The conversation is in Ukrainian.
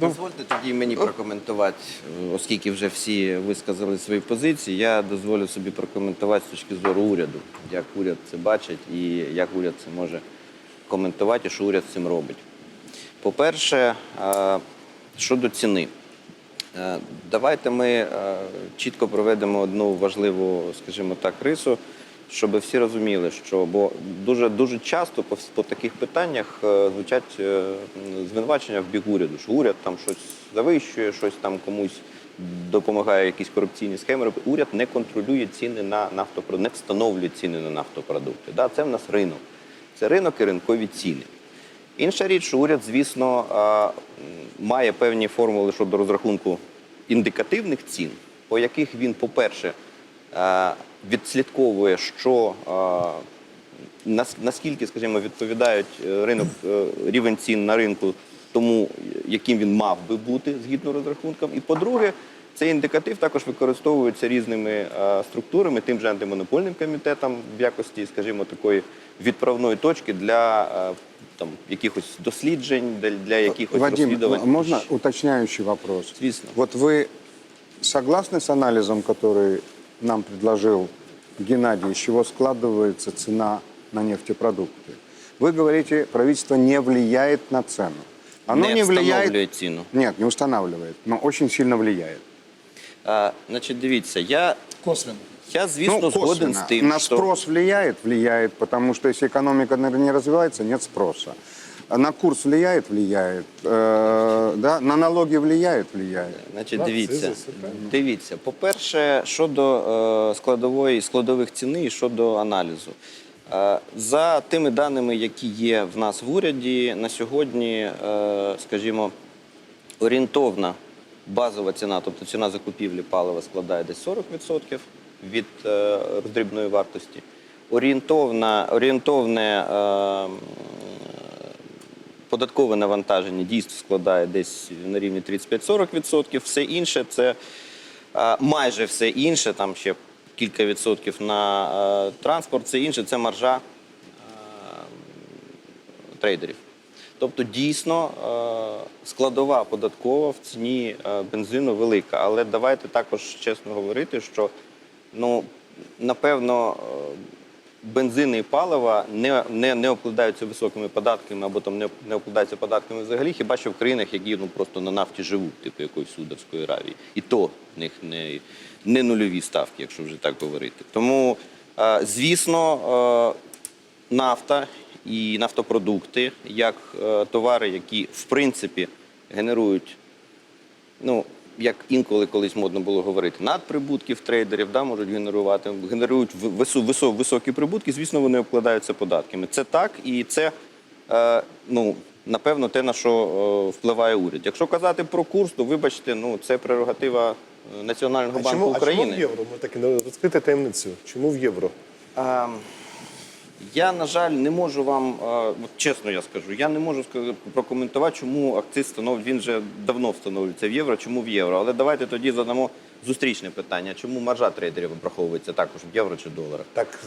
Дозвольте тоді мені прокоментувати, оскільки вже всі висказали свої позиції. Я дозволю собі прокоментувати з точки зору уряду, як уряд це бачить і як уряд це може коментувати, і що уряд цим робить. По-перше, е, щодо ціни. Е, Давайте ми е, чітко проведемо одну важливу, скажімо так, рису, щоб всі розуміли, що бо дуже дуже часто по, по таких питаннях е, звучать е, звинувачення в бік уряду, що уряд там щось завищує, щось там комусь допомагає якісь корупційні схеми. Уряд не контролює ціни на нафтопродукти, не встановлює ціни на нафтопродукти. Да? Це в нас ринок. Це ринок і ринкові ціни. Інша річ, що уряд, звісно, має певні формули щодо розрахунку індикативних цін, по яких він, по-перше, відслідковує, що а, нас- наскільки, скажімо, відповідають е, ринок е, рівень цін на ринку тому, яким він мав би бути згідно розрахункам. І по-друге, цей індикатив також використовується різними е, структурами, тим же антимонопольним комітетом в якості, скажімо, такої відправної точки для е, там якихось досліджень, для, для якихось Вадим, розслідувань. можно уточняющий вопрос? Звісно. Вот вы согласны с анализом, который нам предложил Геннадий, из чего складывается цена на нефтепродукты? Вы говорите, правительство не влияет на цену. Оно Не не, встановлює влияет. ціну. Нет, не устанавливает, но очень сильно влияет. А, значить, дивіться, я, Косвенно. я звісно, ну, згоден косвенно. з тим, на що... спрос влияет? Влияет, потому что если экономика, наверное, не развивается, нет спроса. На курс влияет? Влияет. Э, да? На налоги влияет? Влияет. Значить, дивіться, дивіться. По-перше, щодо е, складової складових ціни і щодо аналізу. Е, за тими даними, які є в нас в уряді, на сьогодні, е, скажімо, орієнтовна базова ціна, тобто ціна закупівлі палива складає десь 40% від роздрібної вартості. Орієнтовна, орієнтовне е, м, податкове навантаження дійсно складає десь на рівні 35-40%. Все інше це е, майже все інше, там ще кілька відсотків на е, транспорт, це інше, це маржа е, трейдерів. Тобто дійсно складова податкова в ціні бензину велика. Але давайте також чесно говорити, що ну, напевно бензини і палива не, не, не обкладаються високими податками або там не, не обкладаються податками взагалі, хіба що в країнах, які ну, просто на нафті живуть, типу якоїсь Судовської Аравії. І то в них не, не нульові ставки, якщо вже так говорити. Тому, е, звісно, е, нафта і нафтопродукти як е, товари, які в принципі генерують, ну як інколи колись модно було говорити, надприбутків трейдерів, да, можуть генерувати, генерують ви- висо, висо, високі прибутки, звісно, вони обкладаються податками. Це так, і це е, ну. Напевно, те, на що е, впливає уряд. Якщо казати про курс, то вибачте, ну це прерогатива е, Національного А банку чому, а України. чому в євро? Ми так розкрити таємницю. Чому в євро? А, я, на жаль, не можу вам, от чесно я скажу, я не можу прокоментувати, чому акциз встановлює, він вже давно встановлюється в євро, чому в євро. Але давайте тоді задамо зустрічне питання, чому маржа трейдерів обраховується також в євро чи доларах. Так